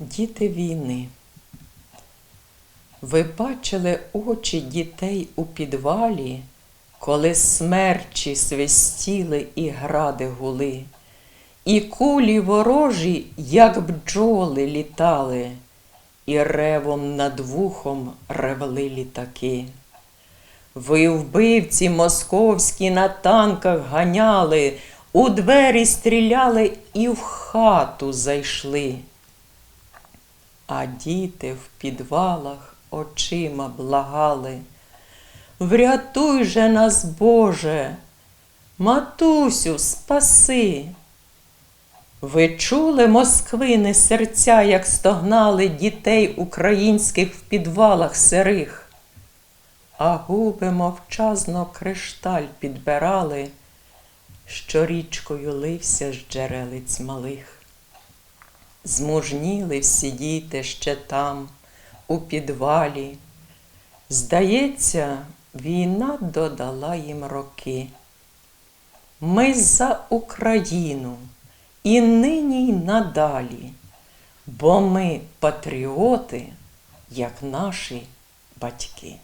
Діти війни. Ви бачили очі дітей у підвалі, коли смерчі свистіли і гради гули, і кулі ворожі, як бджоли, літали, і ревом над вухом ревли літаки. Ви вбивці московські на танках ганяли, у двері стріляли і в хату зайшли. А діти в підвалах очима благали. Врятуй же нас, Боже, матусю, спаси. Ви чули, москвини, серця, як стогнали дітей українських в підвалах сирих, а губи мовчазно кришталь підбирали, що річкою лився з джерелиць малих. Змужніли всі діти ще там, у підвалі. Здається, війна додала їм роки. Ми за Україну і нині й надалі, бо ми патріоти, як наші батьки.